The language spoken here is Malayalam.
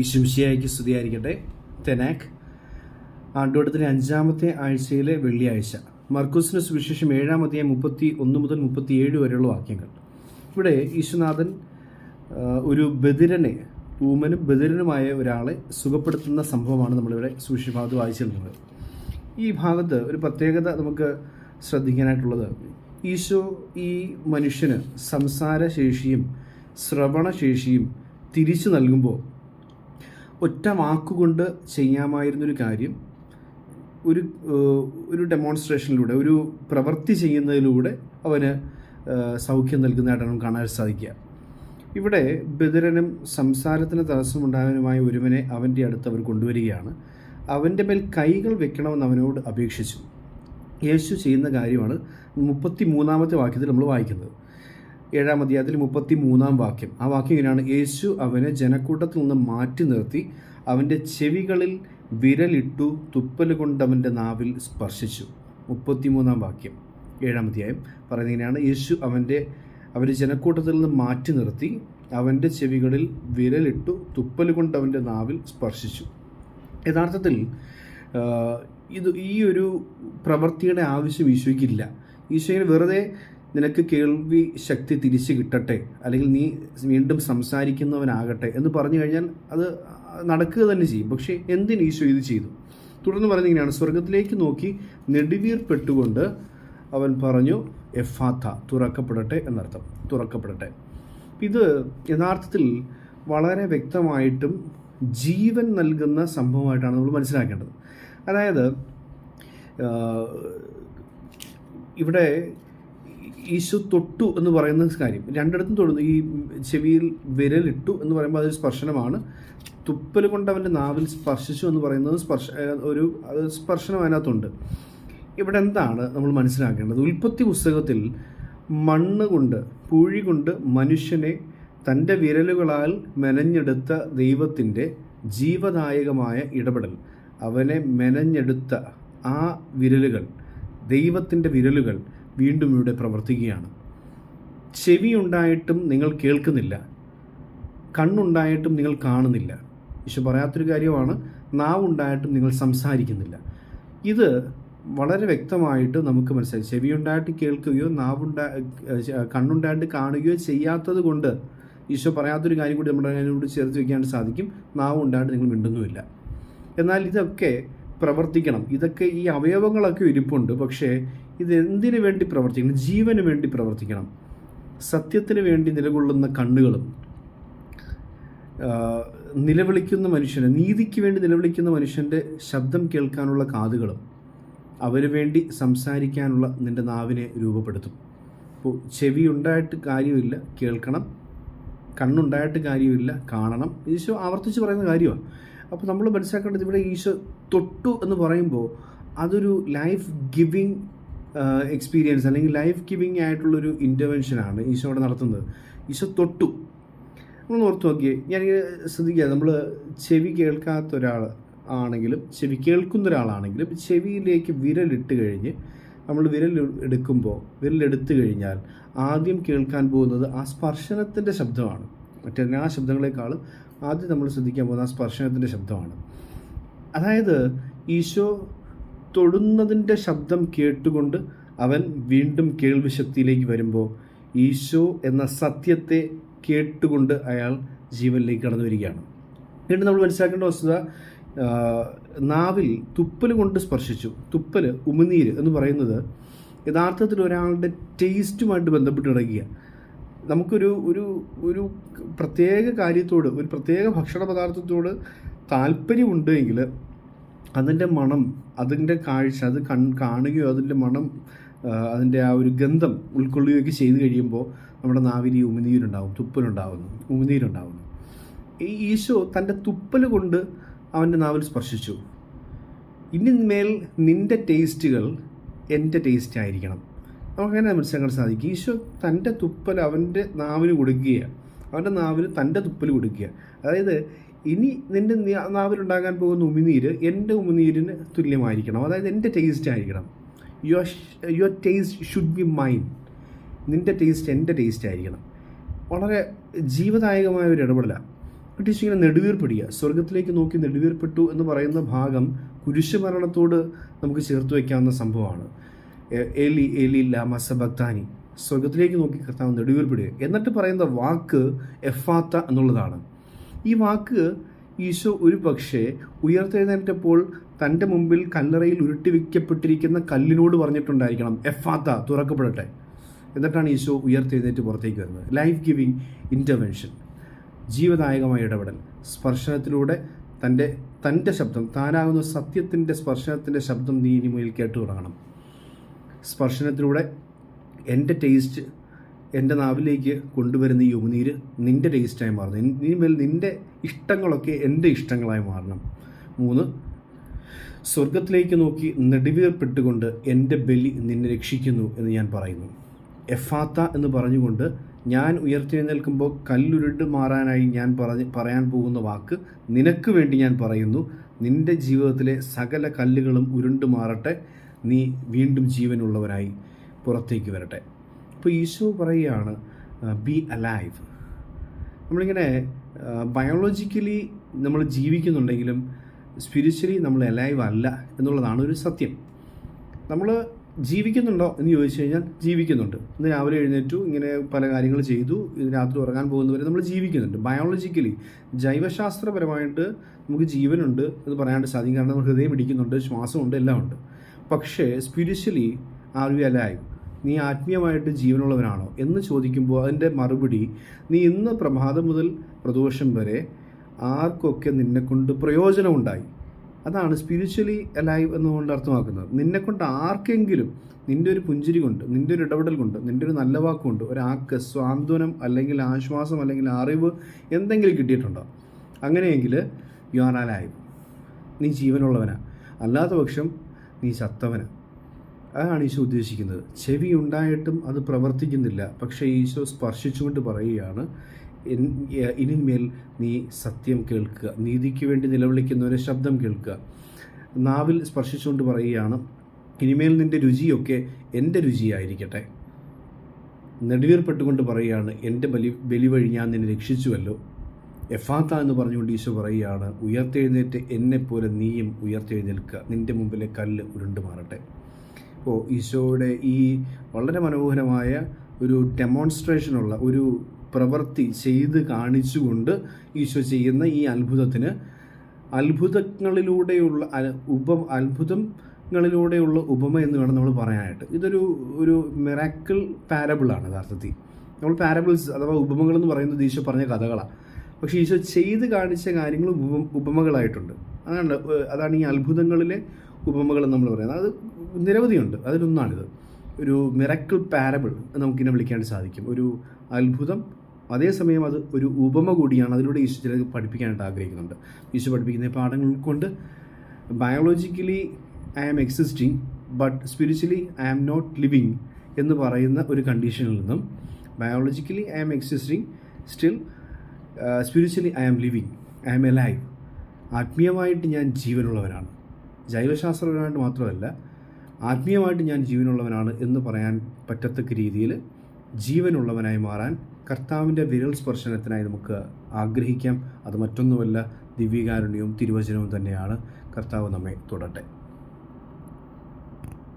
ഈശുംശിയായിക്ക് സ്തുതിയായിരിക്കട്ടെ. തെനാക്ക് ആണ്ടുവട്ടത്തിലെ അഞ്ചാമത്തെ ആഴ്ചയിലെ വെള്ളിയാഴ്ച. മർക്കൂസിന് സുവിശേഷം ഏഴാം അധ്യായം മുപ്പത്തി ഒന്ന് മുതൽ മുപ്പത്തിയേഴ് വരെയുള്ള വാക്യങ്ങൾ. ഇവിടെ ഈശുനാഥൻ ഒരു ബദിരനെ ഊമനും ബദിരനുമായ ഒരാളെ സുഖപ്പെടുത്തുന്ന സംഭവമാണ് നമ്മളിവിടെ സുവിശേഷ ഭാഗത്ത് വായിച്ചിരുന്നത് ഈ ഭാഗത്ത് ഒരു പ്രത്യേകത നമുക്ക് ശ്രദ്ധിക്കാനായിട്ടുള്ളത്. ഈശോ ഈ മനുഷ്യന് സംസാരശേഷിയും ശ്രവണശേഷിയും തിരിച്ചു നൽകുമ്പോൾ ഒറ്റ വാക്കുകൊണ്ട് ചെയ്യാമായിരുന്നൊരു കാര്യം ഒരു ഒരു ഡെമോൺസ്ട്രേഷനിലൂടെ ഒരു പ്രവൃത്തി ചെയ്യുന്നതിലൂടെ അവന് സൗഖ്യം നൽകുന്നതായിട്ടാണ് കാണാൻ സാധിക്കുക. ഇവിടെ ബദിരനും സംസാരത്തിന് തടസ്സമുണ്ടായവനുമായ ഒരുവനെ അവന്റെ അടുത്ത് അവർ കൊണ്ടുവരികയാണ്. അവന്റെ മേൽ കൈകൾ വെക്കണമെന്ന് അവനോട് അപേക്ഷിച്ചു. യേശു ചെയ്യുന്ന കാര്യമാണ് മുപ്പത്തി മൂന്നാമത്തെ വാക്യത്തിൽ നമ്മൾ വായിക്കുന്നത്. ഏഴാം അധ്യായത്തിൽ മുപ്പത്തി മൂന്നാം വാക്യം. ആ വാക്യം ഇങ്ങനെയാണ്. യേശു അവനെ ജനക്കൂട്ടത്തിൽ നിന്ന് മാറ്റി നിർത്തി അവന്റെ ചെവികളിൽ വിരലിട്ടു തുപ്പൽ കൊണ്ട് അവന്റെ നാവിൽ സ്പർശിച്ചു. മുപ്പത്തിമൂന്നാം വാക്യം ഏഴാം അധ്യായം പറയുന്നത് ഇങ്ങനെയാണ്. യേശു അവന്റെ അവന്റെ ജനക്കൂട്ടത്തിൽ നിന്ന് മാറ്റി നിർത്തി അവന്റെ ചെവികളിൽ വിരലിട്ടു തുപ്പൽ കൊണ്ട് അവന്റെ നാവിൽ സ്പർശിച്ചു. യഥാർത്ഥത്തിൽ ഇത് ഈ ഒരു പ്രവൃത്തിയുടെ ആവശ്യം ഈശോയ്ക്കില്ല ഈശോയിൽ വെറുതെ നിനക്ക് കേൾവി ശക്തി തിരിച്ചു കിട്ടട്ടെ അല്ലെങ്കിൽ നീ വീണ്ടും സംസാരിക്കുന്നവനാകട്ടെ എന്ന് പറഞ്ഞു കഴിഞ്ഞാൽ അത് നടക്കുക തന്നെ ചെയ്യും. പക്ഷേ എന്തിന് ഈശോ ഇത് ചെയ്തു? തുടർന്ന് പറഞ്ഞിങ്ങനെയാണ് സ്വർഗത്തിലേക്ക് നോക്കി നെടുവീർപ്പെട്ടുകൊണ്ട് അവൻ പറഞ്ഞു എഫാത്ത തുറക്കപ്പെടട്ടെ എന്നർത്ഥം. തുറക്കപ്പെടട്ടെ. ഇത് യഥാർത്ഥത്തിൽ വളരെ വ്യക്തമായിട്ടും ജീവൻ നൽകുന്ന സംഭവമായിട്ടാണ് നമ്മൾ മനസ്സിലാക്കേണ്ടത്. അതായത് ഇവിടെ ഈശോ തൊട്ടു എന്ന് പറയുന്ന കാര്യം. രണ്ടിടത്തും തൊടുന്നു. ഈ ചെവിയിൽ വിരലിട്ടു എന്ന് പറയുമ്പോൾ അതൊരു സ്പർശനമാണ്. തുപ്പൽ കൊണ്ട് അവന്റെ നാവിൽ സ്പർശിച്ചു എന്ന് പറയുന്നത് സ്പർശ ഒരു സ്പർശനം അതിനകത്തുണ്ട്. ഇവിടെ എന്താണ് നമ്മൾ മനസ്സിലാക്കേണ്ടത്? ഉൽപ്പത്തി പുസ്തകത്തിൽ മണ്ണ് കൊണ്ട് പൂഴി കൊണ്ട് മനുഷ്യനെ തന്റെ വിരലുകളാൽ മെനഞ്ഞെടുത്ത ദൈവത്തിന്റെ ജീവദായകമായ ഇടപെടൽ. അവനെ മെനഞ്ഞെടുത്ത ആ വിരലുകൾ ദൈവത്തിന്റെ വിരലുകൾ വീണ്ടും ഇവിടെ പ്രവർത്തിക്കുകയാണ്. ചെവി ഉണ്ടായിട്ടും നിങ്ങൾ കേൾക്കുന്നില്ല. കണ്ണുണ്ടായിട്ടും നിങ്ങൾ കാണുന്നില്ല. ഈശോ പറയാത്തൊരു കാര്യമാണ് നാവുണ്ടായിട്ടും നിങ്ങൾ സംസാരിക്കുന്നില്ല. ഇത് വളരെ വ്യക്തമായിട്ട് നമുക്ക് മനസ്സിലായി. ചെവിയുണ്ടായിട്ട് കേൾക്കുകയോ നാവുണ്ടാ കണ്ണുണ്ടായിട്ട് കാണുകയോ ചെയ്യാത്തത് കൊണ്ട് ഈശോ പറയാത്തൊരു കാര്യം കൂടി നമ്മുടെ അതിനോട് ചേർത്ത് വെക്കാൻ സാധിക്കും. നാവുണ്ടായിട്ട് നിങ്ങൾ മിണ്ടുന്നുമില്ല. എന്നാൽ ഇതൊക്കെ പ്രവർത്തിക്കണം. ഇതൊക്കെ ഈ അവയവങ്ങളൊക്കെ ഇരിപ്പുണ്ട്. പക്ഷേ ഇത് എന്തിനു വേണ്ടി പ്രവർത്തിക്കണം? ജീവന് വേണ്ടി പ്രവർത്തിക്കണം. സത്യത്തിന് വേണ്ടി നിലകൊള്ളുന്ന കണ്ണുകളും നിലവിളിക്കുന്ന മനുഷ്യന് നീതിക്ക് വേണ്ടി നിലവിളിക്കുന്ന മനുഷ്യന്റെ ശബ്ദം കേൾക്കാനുള്ള കാതുകളും അവന് വേണ്ടി സംസാരിക്കാനുള്ള നിന്റെ നാവിനെ രൂപപ്പെടുത്തും. അപ്പോൾ ചെവി ഉണ്ടായിട്ട് കാര്യമില്ല കേൾക്കണം. കണ്ണുണ്ടായിട്ട് കാര്യമില്ല കാണണം. ഈശോ ആവർത്തിച്ച് പറയുന്ന കാര്യമാണ് അപ്പോൾ നമ്മൾ മനസ്സിലാക്കേണ്ടത് ഇവിടെ ഈശോ തൊട്ടു എന്ന് പറയുമ്പോൾ അതൊരു ലൈഫ് ഗിവിങ് എക്സ്പീരിയൻസ് അല്ലെങ്കിൽ ലൈഫ് ഗിവിങ് ആയിട്ടുള്ളൊരു ഇന്റർവെൻഷനാണ് ഈശോ അവിടെ നടത്തുന്നത്. ഈശോ തൊട്ടു. നമ്മൾ ഓർത്ത് നോക്കിയേ. ഞാനിങ്ങനെ ശ്രദ്ധിക്കുക നമ്മൾ ചെവി കേൾക്കാത്ത ഒരാൾ ആണെങ്കിലും ചെവി കേൾക്കുന്ന ഒരാളാണെങ്കിലും ചെവിയിലേക്ക് വിരലിട്ട് കഴിഞ്ഞ് നമ്മൾ വിരൽ എടുക്കുമ്പോൾ വിരലെടുത്തു കഴിഞ്ഞാൽ ആദ്യം കേൾക്കാൻ പോകുന്നത് ആ സ്പർശനത്തിന്റെ ശബ്ദമാണ്. മറ്റെല്ലാ ശബ്ദങ്ങളെക്കാളും ആദ്യം നമ്മൾ ശ്രദ്ധിക്കാൻ പോകുന്ന ആ സ്പർശനത്തിന്റെ ശബ്ദമാണ്. അതായത് ഈശോ തൊടുന്നതിന്റെ ശബ്ദം കേട്ടുകൊണ്ട് അവൻ വീണ്ടും കേൾവിശക്തിയിലേക്ക് വരുമ്പോൾ ഈശോ എന്ന സത്യത്തെ കേട്ടുകൊണ്ട് അയാൾ ജീവനിലേക്ക് കടന്നു വരികയാണ് എന്നിട്ട് നമ്മൾ മനസ്സിലാക്കേണ്ട വസ്തുത നാവിൽ തുപ്പൽ കൊണ്ട് സ്പർശിച്ചു. തുപ്പൽ ഉമിനീർ എന്ന് പറയുന്നത് യഥാർത്ഥത്തിൽ ഒരാളുടെ ടേസ്റ്റുമായിട്ട് ബന്ധപ്പെട്ട് കിടക്കുക നമുക്കൊരു ഒരു ഒരു പ്രത്യേക കാര്യത്തോട് ഒരു പ്രത്യേക ഭക്ഷണ പദാർത്ഥത്തോട് താല്പര്യമുണ്ട് എങ്കിൽ അതിന്റെ മണം അതിന്റെ കാഴ്ച അത് കൺ കാണുകയോ അതിന്റെ മണം അതിന്റെ ആ ഒരു ഗന്ധം ഉൾക്കൊള്ളുകയൊക്കെ ചെയ്ത് കഴിയുമ്പോൾ നമ്മുടെ നാവിൽ ഈ ഉമിനീരുണ്ടാവും തുപ്പലുണ്ടാവുന്നു ഉമിനീരുണ്ടാവുന്നു. ഈ ഈശോ തന്റെ തുപ്പൽ കൊണ്ട് അവന്റെ നാവിൽ സ്പർശിച്ചു. ഇനി മേൽ നിന്റെ ടേസ്റ്റുകൾ എന്റെ ടേസ്റ്റ് ആയിരിക്കണം. നമുക്കങ്ങനെ മനസ്സിലാക്കാൻ സാധിക്കും. ഈശോ തന്റെ തുപ്പൽ അവന്റെ നാവിന് കൊടുക്കുകയാണ്. അവന്റെ നാവിന് തന്റെ തുപ്പൽ കൊടുക്കുക അതായത് ഇനി നിന്റെ നാവിലുണ്ടാകാൻ പോകുന്ന ഉമിനീര് എന്റെ ഉമിനീരിന് തുല്യമായിരിക്കണം. അതായത് എന്റെ ടേസ്റ്റ് ആയിരിക്കണം. Your your taste should be mine നിന്റെ ടേസ്റ്റ് എന്റെ ടേസ്റ്റ് ആയിരിക്കണം. വളരെ ജീവദായകമായ ഒരു ഇടപെടലാണ് ബ്രിട്ടീഷ് ഇങ്ങനെ നെടുവീർപ്പിടിക്കുക സ്വർഗത്തിലേക്ക് നോക്കി നെടുവീർപ്പെട്ടു എന്ന് പറയുന്ന ഭാഗം കുരിശുമരണത്തോട് നമുക്ക് ചേർത്ത് വയ്ക്കാവുന്ന സംഭവമാണ്. എലി എലി ലാമ സബക്താനി. സ്വർഗത്തിലേക്ക് നോക്കി കർത്താവ് നെടുവീർപ്പിടുക. എന്നിട്ട് പറയുന്ന വാക്ക് എഫാത്ത എന്നുള്ളതാണ്. ഈ വാക്ക് ഈശോ ഒരു പക്ഷേ ഉയർത്തെഴുന്നേറ്റപ്പോൾ തന്റെ മുമ്പിൽ കല്ലറയിൽ ഉരുട്ടി വയ്ക്കപ്പെട്ടിരിക്കുന്ന കല്ലിനോട് പറഞ്ഞിട്ടുണ്ടായിരിക്കണം എഫാത്ത തുറക്കപ്പെടട്ടെ. എന്നിട്ടാണ് ഈശോ ഉയർത്തെഴുന്നേറ്റ് പുറത്തേക്ക് വരുന്നത്. ലൈഫ് ഗിവിങ് ഇന്റർവെൻഷൻ ജീവദായകമായ ഇടപെടൽ. സ്പർശനത്തിലൂടെ തന്റെ തന്റെ ശബ്ദം താനാകുന്ന സത്യത്തിന്റെ സ്പർശനത്തിന്റെ ശബ്ദം നീ ഇനി മുതൽ കേട്ടു തുടങ്ങണം സ്പർശനത്തിലൂടെ എന്റെ ടേസ്റ്റ് എന്റെ നാവിലേക്ക് കൊണ്ടുവരുന്ന ഈ ഉമിനീര് നിന്റെ ടേസ്റ്റായി മാറണം. ഇനിമേൽ നിന്റെ ഇഷ്ടങ്ങളൊക്കെ എന്റെ ഇഷ്ടങ്ങളായി മാറണം. മൂന്ന് സ്വർഗത്തിലേക്ക് നോക്കി നെടുവീർപ്പെട്ടുകൊണ്ട് എന്റെ ബലി നിന്നെ രക്ഷിക്കുന്നു എന്ന് ഞാൻ പറയുന്നു. എഫാത്ത എന്ന് പറഞ്ഞുകൊണ്ട് ഞാൻ ഉയർത്തെഴുന്നേൽക്കുമ്പോൾ കല്ലുരുണ്ട് മാറാനായി ഞാൻ പറഞ്ഞ് പറയാൻ പോകുന്ന വാക്ക് നിനക്ക് വേണ്ടി ഞാൻ പറയുന്നു. നിന്റെ ജീവിതത്തിലെ സകല കല്ലുകളും ഉരുണ്ട് മാറട്ടെ. നീ വീണ്ടും ജീവനുള്ളവരായി പുറത്തേക്ക് വരട്ടെ. അപ്പോൾ ഈശോ പറയുകയാണ് ബി അലൈവ് നമ്മളിങ്ങനെ ബയോളജിക്കലി നമ്മൾ ജീവിക്കുന്നുണ്ടെങ്കിലും സ്പിരിച്വലി നമ്മൾ അലൈവ് അല്ല എന്നുള്ളതാണ് ഒരു സത്യം. നമ്മൾ ജീവിക്കുന്നുണ്ടോ എന്ന് ചോദിച്ചു കഴിഞ്ഞാൽ ജീവിക്കുന്നുണ്ട്. ഇന്ന് രാവിലെ എഴുന്നേറ്റു ഇങ്ങനെ പല കാര്യങ്ങൾ ചെയ്തു ഇന്ന് രാത്രി ഉറങ്ങാൻ പോകുന്നവരെ നമ്മൾ ജീവിക്കുന്നുണ്ട്. ബയോളജിക്കലി ജൈവശാസ്ത്രപരമായിട്ട് നമുക്ക് ജീവനുണ്ട് എന്ന് പറയാണ്ട് സാധിക്കും. കാരണം ഹൃദയം ഇടിക്കുന്നുണ്ട് ശ്വാസമുണ്ട് എല്ലാം ഉണ്ട് പക്ഷേ സ്പിരിച്വലി ആർ വി അലൈവ് നീ ആത്മീയമായിട്ട് ജീവനുള്ളവനാണോ എന്ന് ചോദിക്കുമ്പോൾ അതിന്റെ മറുപടി നീ ഇന്ന് പ്രഭാതം മുതൽ പ്രദോഷം വരെ ആർക്കൊക്കെ നിന്നെക്കൊണ്ട് പ്രയോജനമുണ്ടായി അതാണ് സ്പിരിച്വലി അലൈവ് എന്നുകൊണ്ട് അർത്ഥമാക്കുന്നത്. നിന്നെക്കൊണ്ട് ആർക്കെങ്കിലും നിന്റെ ഒരു പുഞ്ചിരി കൊണ്ട് നിന്റെ ഒരു ഇടപെടൽ കൊണ്ട് നിന്റെ ഒരു നല്ല വാക്കുകൊണ്ട് ഒരാൾക്ക് സ്വാന്തനം അല്ലെങ്കിൽ ആശ്വാസം അല്ലെങ്കിൽ അറിവ് എന്തെങ്കിലും കിട്ടിയിട്ടുണ്ടോ? അങ്ങനെയെങ്കിൽ യു ആർ അലൈവ് നീ ജീവനുള്ളവനാ. അല്ലാത്ത പക്ഷം നീ ചത്തവനാ. അതാണ് ഈശോ ഉദ്ദേശിക്കുന്നത്. ചെവി ഉണ്ടായിട്ടും അത് പ്രവർത്തിക്കുന്നില്ല. പക്ഷേ ഈശോ സ്പർശിച്ചുകൊണ്ട് പറയുകയാണ് "ഇൻ- ഇനിമേൽ നീ സത്യം കേൾക്കുക. നീതിക്ക് വേണ്ടി നിലവിളിക്കുന്നവരെ ശബ്ദം കേൾക്കുക. നാവിൽ സ്പർശിച്ചുകൊണ്ട് പറയുകയാണ് ഇനിമേൽ നിന്റെ രുചിയൊക്കെ എന്റെ രുചിയായിരിക്കട്ടെ. നെടുവീർപ്പെട്ടുകൊണ്ട് പറയുകയാണ് എന്റെ ബലി ബലി വഴി ഞാൻ നിന്നെ രക്ഷിച്ചുവല്ലോ. എഫാത്ത എന്ന് പറഞ്ഞുകൊണ്ട് ഈശോ പറയുകയാണ് ഉയർത്തെഴുന്നേറ്റ് എന്നെപ്പോലെ നീയും ഉയർത്തെഴുന്നേൽക്കുക. നിന്റെ മുമ്പിലെ കല്ല് ഉരുണ്ടു മാറട്ടെ അപ്പോൾ ഈശോയുടെ ഈ വളരെ മനോഹരമായ ഒരു ഡെമോൺസ്ട്രേഷനുള്ള ഒരു പ്രവൃത്തി ചെയ്ത് കാണിച്ചുകൊണ്ട് ഈശോ ചെയ്യുന്ന ഈ അത്ഭുതത്തിന് അത്ഭുതങ്ങളിലൂടെയുള്ള ഉപ അത്ഭുതങ്ങളിലൂടെയുള്ള ഉപമ എന്ന് വേണം നമ്മൾ പറയാനായിട്ട്. ഇതൊരു ഒരു മിറാക്കിൾ പാരബിളാണ് യഥാർത്ഥത്തിൽ. നമ്മൾ പാരബിൾസ് അഥവാ ഉപമകൾ എന്ന് പറയുന്നത് ഈശോ പറഞ്ഞ കഥകളാണ്. പക്ഷേ ഈശോ ചെയ്ത് കാണിച്ച കാര്യങ്ങൾ ഉപ ഉപമകളായിട്ടുണ്ട്. അതാണ് അതാണ് ഈ അത്ഭുതങ്ങളിലെ ഉപമകൾ നമ്മൾ പറയുന്നത്. അത് നിരവധിയുണ്ട്. അതിലൊന്നാണിത്. ഒരു മിറക്കിൾ പാരബിൾ നമുക്ക് നമുക്കിനെ വിളിക്കാൻ സാധിക്കും. ഒരു അത്ഭുതം അതേസമയം അത് ഒരു ഉപമ കൂടിയാണ് അതിലൂടെ ഈശോ ചിലത് പഠിപ്പിക്കാനായിട്ട് ആഗ്രഹിക്കുന്നുണ്ട്. ഈശോ പഠിപ്പിക്കുന്ന പാഠങ്ങൾ ഉൾക്കൊണ്ട് biologically I am existing but spiritually I am not living എന്ന് പറയുന്ന ഒരു കണ്ടീഷനിൽ നിന്നും biologically I am existing still spiritually I am living I am alive ആത്മീയമായിട്ട് ഞാൻ ജീവനുള്ളവനാണ്. ജൈവശാസ്ത്രപരമായിട്ട് മാത്രമല്ല ആത്മീയമായിട്ട് ഞാൻ ജീവനുള്ളവനാണ് എന്ന് പറയാൻ പറ്റത്തക്ക രീതിയിൽ ജീവനുള്ളവനായി മാറാൻ കർത്താവിന്റെ വിരൽ സ്പർശനത്തിനായി നമുക്ക് ആഗ്രഹിക്കാം. അത് മറ്റൊന്നുമല്ല ദിവ്യകാരുണ്യവും തിരുവചനവും തന്നെയാണ്. കർത്താവ് നമ്മെ തൊടട്ടെ.